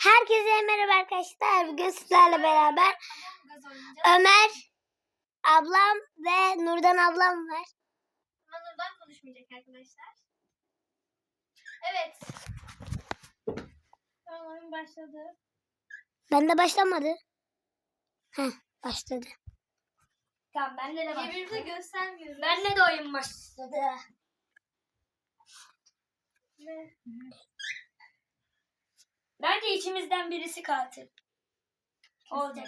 Herkese merhaba arkadaşlar. Bugün sizlerle beraber. Ömer, ablam ve Nurdan ablam var. Manur'dan konuşmayacak arkadaşlar. Evet. Tamam oyun başladı. Bende başlamadı. Heh, başladı. Tamam bende de başladı. Birbirimize göstermiyoruz. Bende de oyun başladı. Ne? Bence içimizden birisi katil. Olacak.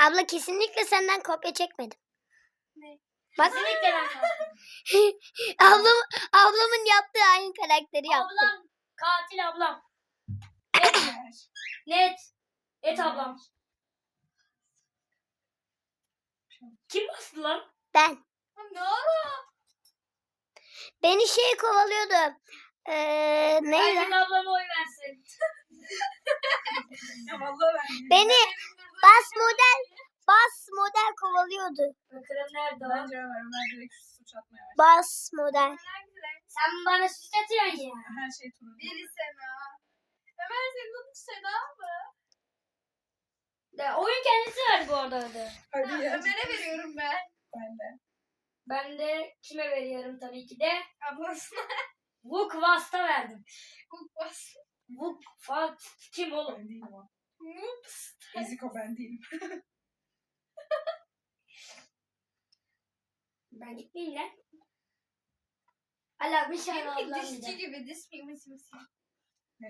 Abla kesinlikle senden kopya çekmedim. Ne? Bak Kesinlikle ben ablam, ablamın yaptığı aynı karakteri yaptım. ablam. Katil ablam. Net. Net. Et ablam. Kim bastı lan? Ben. Ne oldu? Beni şey kovalıyordu. Ee, neydi? Herkes ablama oy versin. Ya vallahi ben. Beni bas model bas model kovalıyordu. Bakalım nerede o? Bence Ömer, Ömer direkt suç atmaya başladı. Bas model. Sen bana suç atıyorsun ya. Her şey turuncu. Biri Sena. Ömer senin adın Sena mı? Ya, oyun kendisi verdi bu arada öyle. Hadi Ha, ya. Ömer'e veriyorum ben. Ben de. Ben de kime veriyorum tabii ki de? Ablasına. Vuk Vast'a verdim. Upas. Vuk Vast kim oğlum? Ben değilim o. Ups. Eziko ben değilim. Ben gitmeyeyim lan. Allah bir şey Benimki ablam dişçi gibi. Diş. Ne?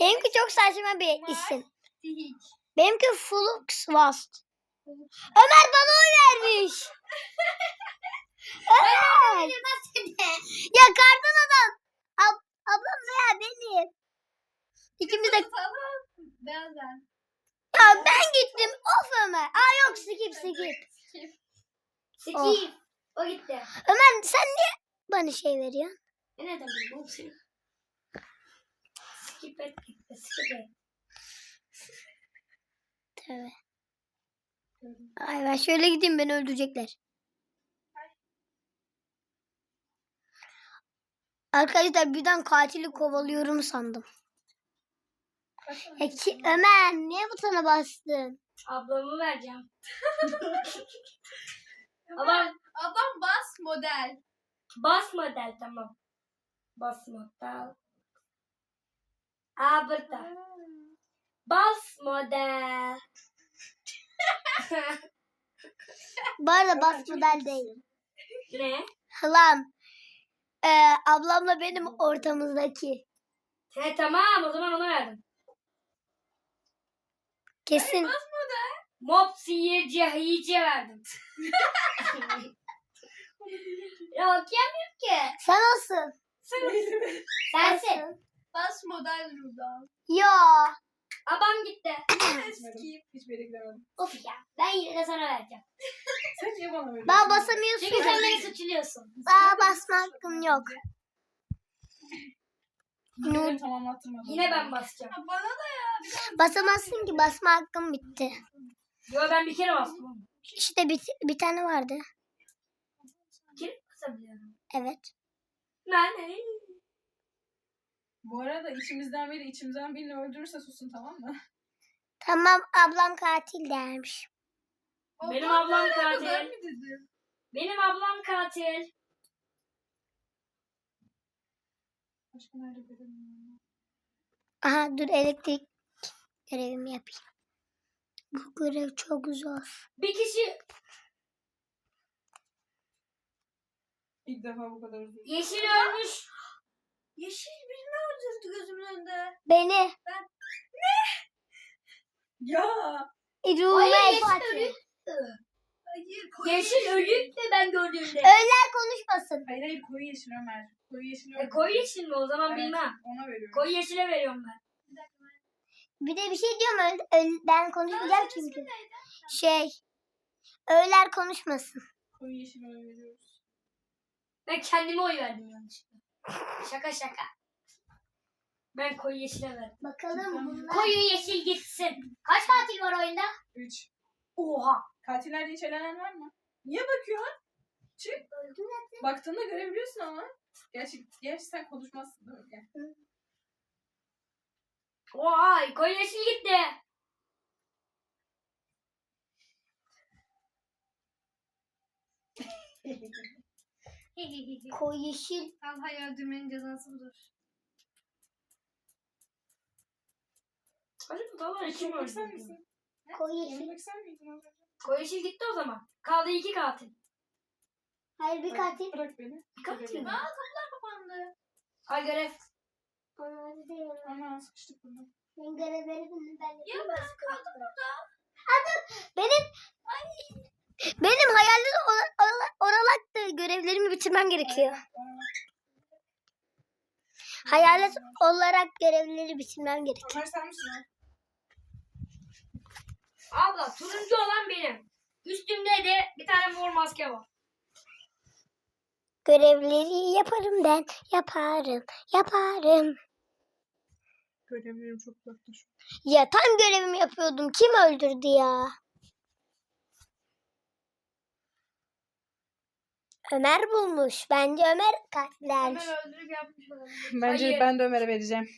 Benimki çok saçma bir isim. Hiç. Benimki Flux Vast. Ömer bana oy vermiş. Ömer. ya kardan adam. Ab ablam veya benim. İkimiz de Tamam. Beyazdan. ya ben gittim. Of Ömer. Aa yok skip skip. Skip. Oh. O gitti. Ömer sen niye bana şey veriyorsun? E ne demek bu şey? Skip et gitti. Skip et. Tövbe. Ay ben şöyle gideyim beni öldürecekler. Arkadaşlar birden katili kovalıyorum sandım. Ya ki, Ömer niye butona bastın? Ablamı vereceğim. Ablam, ablam bas model. Bas model tamam. Bas model. Aa burada. Bas model. Bu arada bas model değil. ne? Lan. Ee, ablamla benim ortamızdaki. He tamam o zaman ona verdim. Kesin. Mob sihirci iyice verdim. ya okuyamıyorum ki. Sen olsun. Sensin. Bas model Rudan. Yo. Abam gitti. Hiçbir yere gidemedim. Of ya. Ben yine de sana vereceğim. Sen niye bana veriyorsun? Daha basamıyorsun. Çünkü sen beni suçluyorsun. Daha basma hakkım yok. Yine tamamlattırmadım. Yine ben basacağım. Ha, bana da ya. Biraz Basamazsın ki basma hakkım bitti. Yo ben bir kere bastım. İşte bir, bir tane vardı. Kim basabiliyorum? Evet. Ben Bu arada içimizden biri içimizden birini öldürürse susun tamam mı? Tamam ablam katil dermiş. Benim Ablam nerede? katil. Ben mi dedim? Benim ablam katil. Başka nerede görelim? Aha dur elektrik görevimi yapayım. Bu görev çok zor. Bir kişi İlk defa bu kadar uzun. yeşil ölmüş. Yeşil birini öldürdü gözümün önünde. Beni Ya! Rume yeşil Fatih. Hayır. koyu Yeşil ölüp de ben gördüğümde. Öller konuşmasın. Hayır hayır koyu yeşil Ömer. Koyu yeşil E, koyu yeşil mi o zaman Evet, bilmem. Ona veriyorum. Koyu yeşile veriyorum ben. Bir de bir şey diyorum öl, öl- ben konuşmayacağım çünkü. Şey. Öller konuşmasın. Koyu yeşil Ömer veriyoruz. Ben kendime oy verdim yanlışlıkla. Şaka şaka. Ben koyu yeşile verdim. Bakalım bunlar. Koyu yeşil gitsin. Kaç katil var oyunda? 3. Oha. Katillerde hiç elenen var mı? Niye bakıyorsun? Çık. Baktığında görebiliyorsun ama. Gerçi, gerçi sen konuşmazsın değil mi? Gel. Oha koyu yeşil gitti. Koyu yeşil. Al hay öldürmenin cezası budur. Acaba tamam kim Kim sen öldü? misin? Koyu yeşil. Yemek sen miydin az önce? Koyu yeşil gitti o zaman. Kaldı iki katil. Hayır bir katil. Bırak beni. Katil mi? Aa kapılar kapandı. Ay görev. Bana değil. Ana sıkıştık bunu. Ben görevleri bunu ben Ya ben kaldım burada. Benim benim hayalde or- or- oralaktı görevlerimi bitirmem gerekiyor. Hayalet olarak görevleri bitirmem gerekiyor. Ömer sen misin? Abla turuncu olan benim. Üstümde de bir tane mor maske var. Görevleri yaparım ben. Yaparım. Yaparım. Görevlerim çok uzakta şu. Ya tam görevimi yapıyordum. Kim öldürdü ya? Ömer bulmuş. Bence Ömer katiller. Ömer öldürüp yapmış olabilir. Bence Hayır. ben de Ömer'e vereceğim.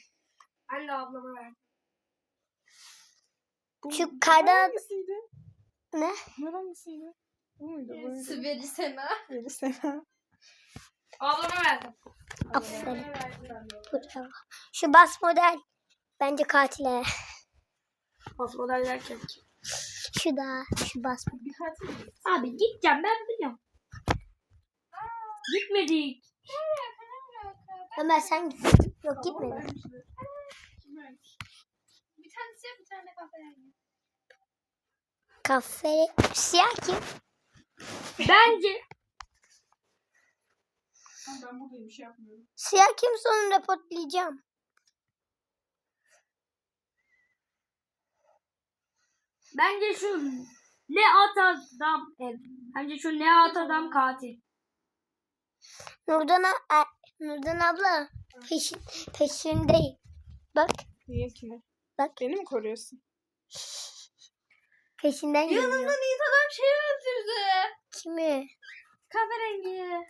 Ben de ablama verdim. Bu, Şu kardan- hangisiydi? Ne? Ömer hangisiydi? Bu muydu? Bu muydu? Sibeli Sena. Veri Sena. Ablama verdim. Aferin. Bravo. Şu bas model. Bence katile. Bas model derken. Şu da. Şu bas model. Bir katil mi? Abi gideceğim ben biliyorum. Gitmedik. Ömer sen git. Yok gitmedi. Tane siyah bir tane kahverengi. Kahve. Siyah kim? Bence Tamam, Ben buradayım bir şey yapmıyorum. Siyah kim sonra reportlayacağım. bence şu ne at adam e, bence şu ne at adam katil. Nurdan, a- e, Nurdan abla peşin, peşindeyim. Bak Niye kimi? Bak. Beni mi koruyorsun? peşinden geliyor. Yiğit adam şeyi öldürdü. Kimi? Kahverengi.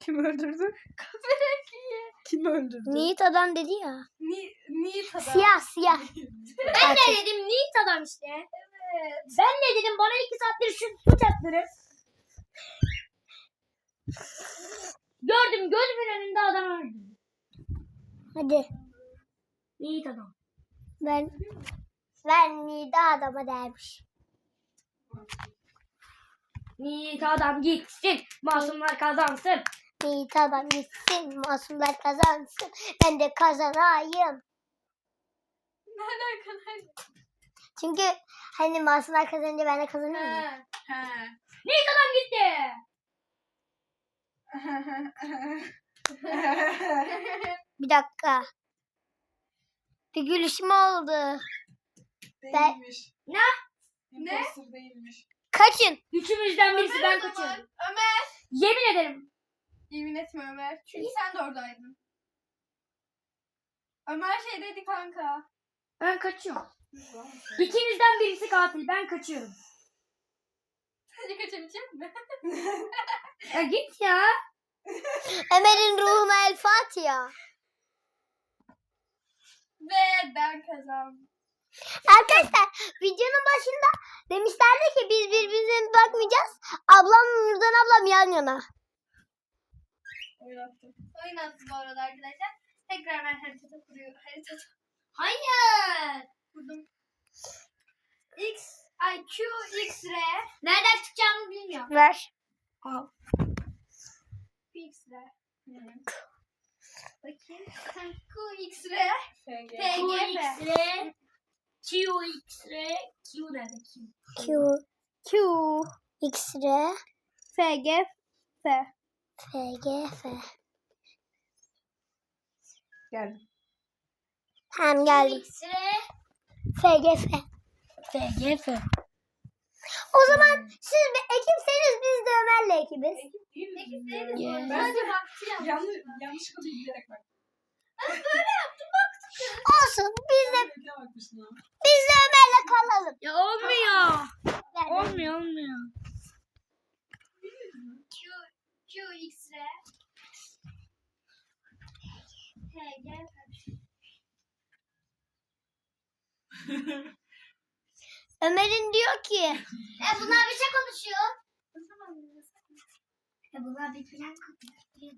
Kim öldürdü? Kahverengi. Kim öldürdü? Yiğit adam dedi ya. Ni Yiğit adam. Siyah siyah. Ben ne dedim Yiğit adam işte. Evet. Ben ne dedim bana iki saattir şu suç attırır. Gördüm gözümün önünde adam öldü. Hadi Yiğit adam. Ben ben Nida adama dermiş. Yiğit adam gitsin. Masumlar kazansın. Yiğit adam gitsin masumlar kazansın. Ben de kazanayım. Ne alakalı? Çünkü hani masumlar kazanınca ben de kazanıyorum. ya. Ha. He. Yiğit adam gitti. Bir dakika. Bir gülüşüm oldu. değilmiş. Ne? Ne? Imposter değilmiş. Kaçın. Üçümüzden birisi ben o zaman. kaçıyorum. Ömer. Yemin ederim. Yemin etme Ömer. Çünkü sen de oradaydın. Ömer şeydeydi kanka. Ben kaçıyorum. İkinizden birisi katil. Ben kaçıyorum. Sence kaçabilecek mi? Ya git ya. Ömer'in ruhuna el Fatiha. Ve ben kazandım. Arkadaşlar videonun başında demişlerdi ki biz birbirimize bakmayacağız. Ablam Nurdan ablam yan yana. Oyun attı bu arada arkadaşlar. Tekrar ben haritada kuruyor. Haritada Hayır. kurdum. X, I, Q, X, R. Nereden çıkacağımı bilmiyorum. Ver. Al. X, R. Bakayım. Sen Q, X, R. FG. F, Q, G, X, F. R. Q, X, R. Q nerede Q? Q. Q. X, R. F, G, F. F, G, F. Geldim. Tamam geldim. X, R. F, G, F. F, G, F. O zaman siz bir ekipseniz biz de Ömer'le ekibiz. Değil mi? Peki değiliz Yeah. Ben Sadece baktı ya. yanlış, yanlışlıkla bilerek bak. Olsun biz de Bekle bakmışsın ha. biz de Ömer'le kalalım. Ya olmuyor. Nerede? Olmuyor, olmuyor. Q, Q, X, R. G. Ömer'in diyor ki E bunlar bir şey konuşuyor. E bunlar bir plan kuruyor.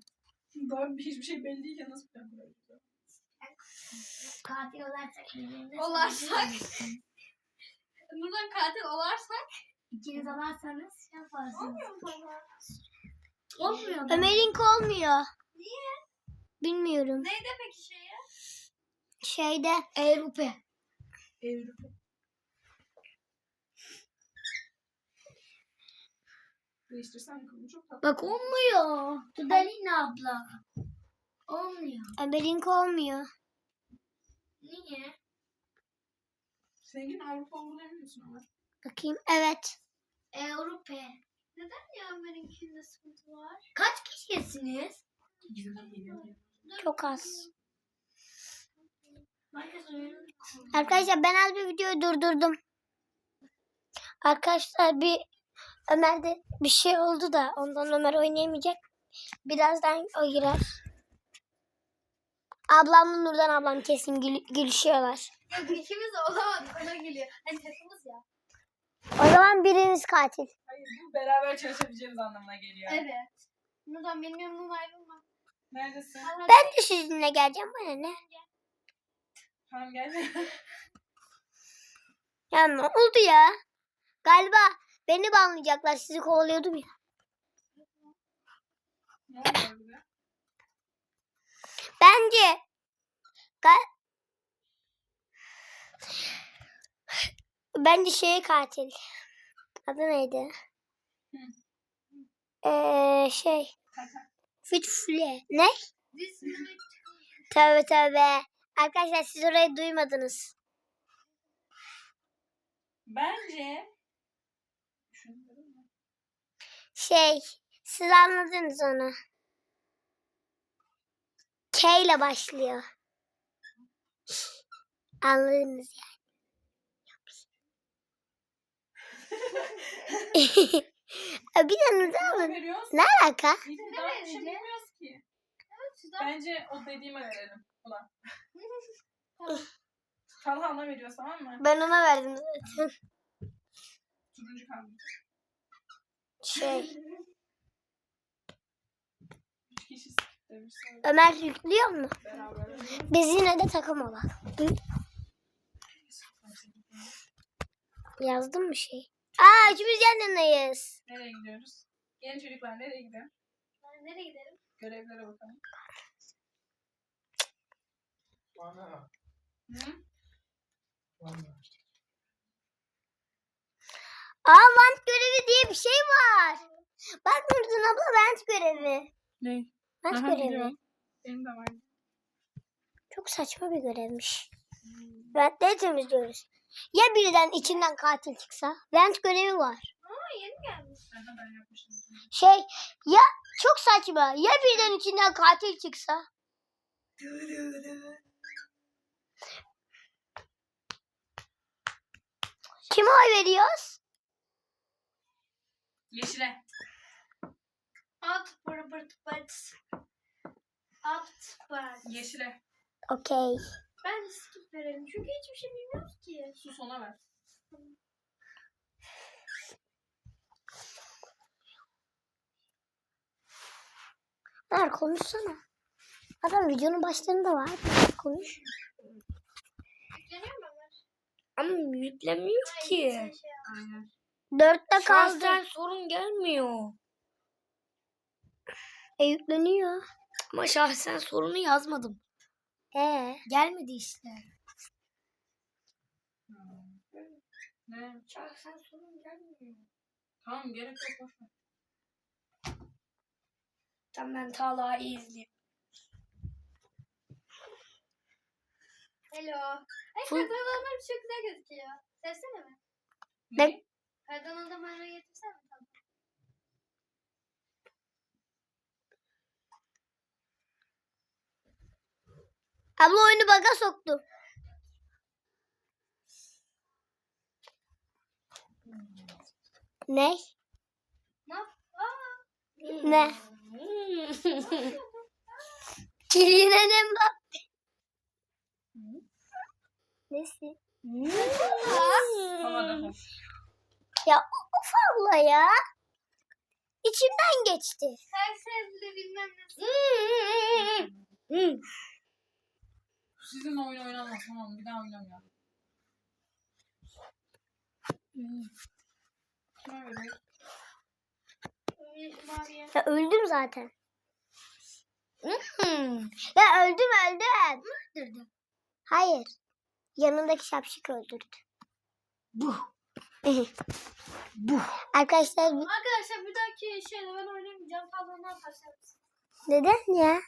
Daha hiçbir şey belli değilken nasıl plan kurabiliriz? Katil olarsak birbirimize Olarsak? Buradan katil olarsak İkiniz olarsanız şey yaparsınız. olmuyor mu baba? Olmuyor mu? Ömer'inki olmuyor. Niye? Bilmiyorum. Neydi peki şey ya? Şeyde Avrupa. Evrim. Değiştirsen kılımı çok tatlı. Bak olmuyor. Tudalina abla. Olmuyor. Ömer'inki olmuyor. Niye? Seninkinin Avrupa olduğunu emin misin Ömer? Bakayım. Evet. Avrupa. Neden ya Ömer'inkinde sıkıntı var? Kaç kişisiniz? Çok az. Arkadaşlar ben az bir videoyu durdurdum. Arkadaşlar bir Ömer'de bir şey oldu da ondan Ömer oynayamayacak. Birazdan o girer. Ablamla Nurdan ablam kesin gül- gülüşüyorlar. Yok ikimiz de olamadık ona geliyor. Hani takımız ya. O zaman biriniz katil. Hayır bu beraber çalışabileceğimiz anlamına geliyor. Evet. Buradan benim yanımdan ayrılma. Neredesin? Ben de sizinle geleceğim bana ne? Tamam gel. Ya ne oldu ya? Galiba beni banlayacaklar. Sizi kovalıyordum ya. Bence Bence şey katil. Adı neydi? Ee, şey. Fitfule. Ne? Tövbe tövbe. Arkadaşlar siz orayı duymadınız. Bence şunu dedim mi? Şey. Siz anladınız onu. K ile başlıyor. Anladınız yani. bir de Nurdan Ne abla, veriyoruz? Ne alaka? Bir de Ne daha bir şey bilmiyoruz ki. Bence o dediğime verelim. Ulan. Talhan'a veriyoruz tamam mı? Ben ona verdim zaten. Turuncu kaldı. Şey. Ömer yüklüyor mu? Biz yine de takım olalım. Yazdın mı şey? Aa üçümüz yan yanayız. Nereye gidiyoruz? Gelin çocuklar nereye gidelim? nereye gidelim? Görevlere bakalım. Bana. Hı? Bana. Aa vent görevi diye bir şey var. Bak Nurdan abla vent görevi. Ne? Vent Aha, görevi. biliyorum. Benim de var. Çok saçma bir görevmiş. Ventleri temizliyoruz. Ya birden içinden katil çıksa? Vent görevi var. Aa yeni gelmiş. Aha, ben yapmışım. Şey ya çok saçma. Ya birden içinden katil çıksa? Kime oy veriyoruz? Yeşile. At pır pır pırt. At pır. Yeşile. Okey. Ben de skip verelim. Çünkü hiçbir şey bilmiyoruz ki. Sus ona ver. Ver konuşsana. Adam videonun başlarında var. Konuş. Yükleniyor mu Ömer? Ama yüklemiyor ki. şey. Aynen. Dörtte kaldı. Şahsen sorun gelmiyor. E yükleniyor. Ama şahsen sorunu yazmadım. E Gelmedi işte. Ne? Şahsen sorun gelmiyor. Tamam gerek yok. boş ver. Tamam ben Talha'yı izleyeyim. Hello. Ay Full- adamlar çok güzel gözüküyor. Sevsene mi? Ne? Kardan adam bana getirsene. Tamam. abla oyunu baga soktu. Ne? Ne? Aa. Ne? Yine ne bak. Nesi? Havada. Ya of abla ya. İçimden geçti. Her sevgili bilmem ne. Sizin oyun oynanmaz tamam bir daha? Maviye. Ya öldüm zaten. Ya öldüm öldüm. Öldürdüm. Hayır. Yanındaki şapşik öldürdü. Bu. Bu. Arkadaşlar Arkadaşlar bir dahaki şeyde ben oynamayacağım. Fazla ne yaparsanız. neden ya?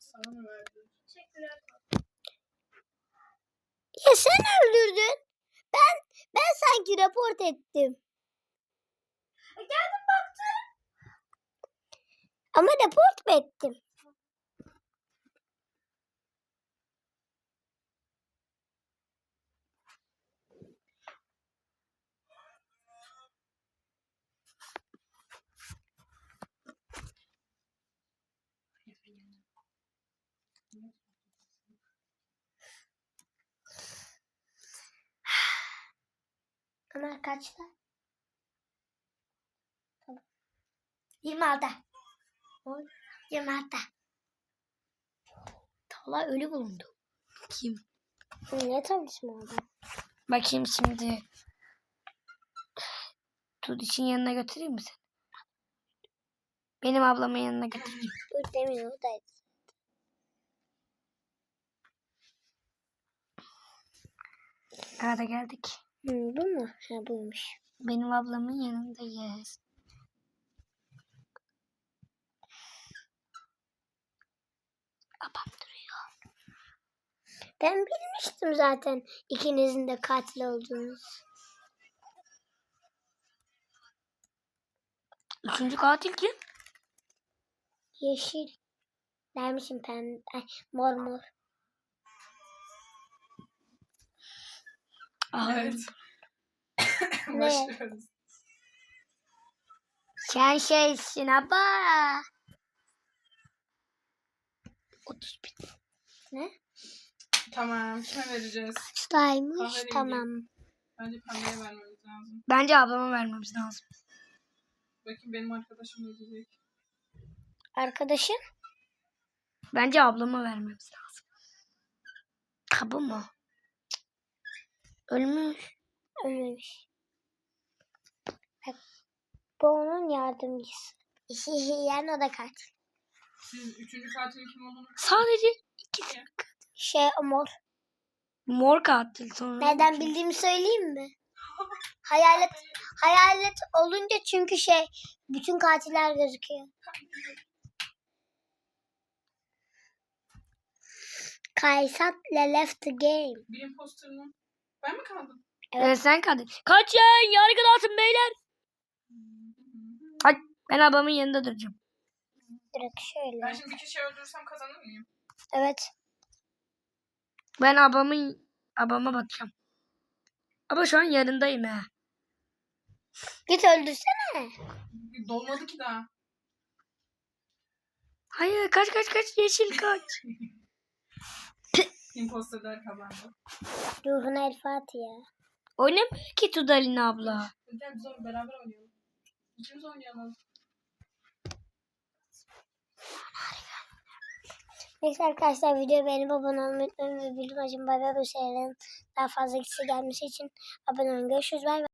Sana mı verdi? Teşekkürler. Ya sen öldürdün. Ben ben sanki raport ettim. Geldim baktım. Ama raport mu ettim? Ömer kaçta? Tamam. 26. 26. Talha ölü bulundu. Kim? Ne tanışma oldu? Bakayım şimdi. Tudiş'in yanına götüreyim mi seni? Benim ablamın yanına götüreyim. Dur demin oradaydı. Arada geldik. Bu mu? Ha buymuş. Benim ablamın yanındayız. Abam duruyor. Ben bilmiştim zaten ikinizin de katil olduğunuzu. Üçüncü katil kim? Yeşil. Dermişim pembe. Ay, mor mor. Evet. Ne? Başlıyoruz. Sen şeysin abla. 31. Ne? Tamam kime vereceğiz? Kaçtaymış? Kahverengi. Tamam. Bence pembeye vermemiz lazım. Bence ablama vermemiz lazım. Bakayım benim arkadaşım ne diyecek. Arkadaşın? Bence ablama vermemiz lazım. Kabı mı? Ölmüş. Ölmemiş. Bak, bu onun yardımcısı. yani o da katil. Siz üçüncü katilin kim olduğunu Sadece ikisi. Şey mor. Mor katil sonra. Nereden bildiğimi söyleyeyim mi? Hayalet hayalet olunca çünkü şey bütün katiller gözüküyor. Kaysat le left the game. Bir imposterın Ben mi kaldım? Evet sen katil. Kaçın yargılatın beyler. Hadi ben ablamın yanında duracağım. Direkt şöyle. Ben şimdi bir kişi öldürsem kazanır mıyım? Evet. Ben ablamın abama bakacağım. Ama şu an yanındayım ha. Git öldürsene. Dolmadı ki daha. Hayır kaç kaç kaç yeşil kaç. Imposterlar kazandı. Ruhuna el Fatiha. Oynamıyor ki Tudalin abla. Gel biz onu beraber oynayalım. İkimiz oynayalım. Neyse arkadaşlar videoyu beğenip abone olmayı unutmayın ve bildirim açın. Bay bay bu serinin daha fazla kişi gelmesi için abone olun. Görüşürüz. Bay bay.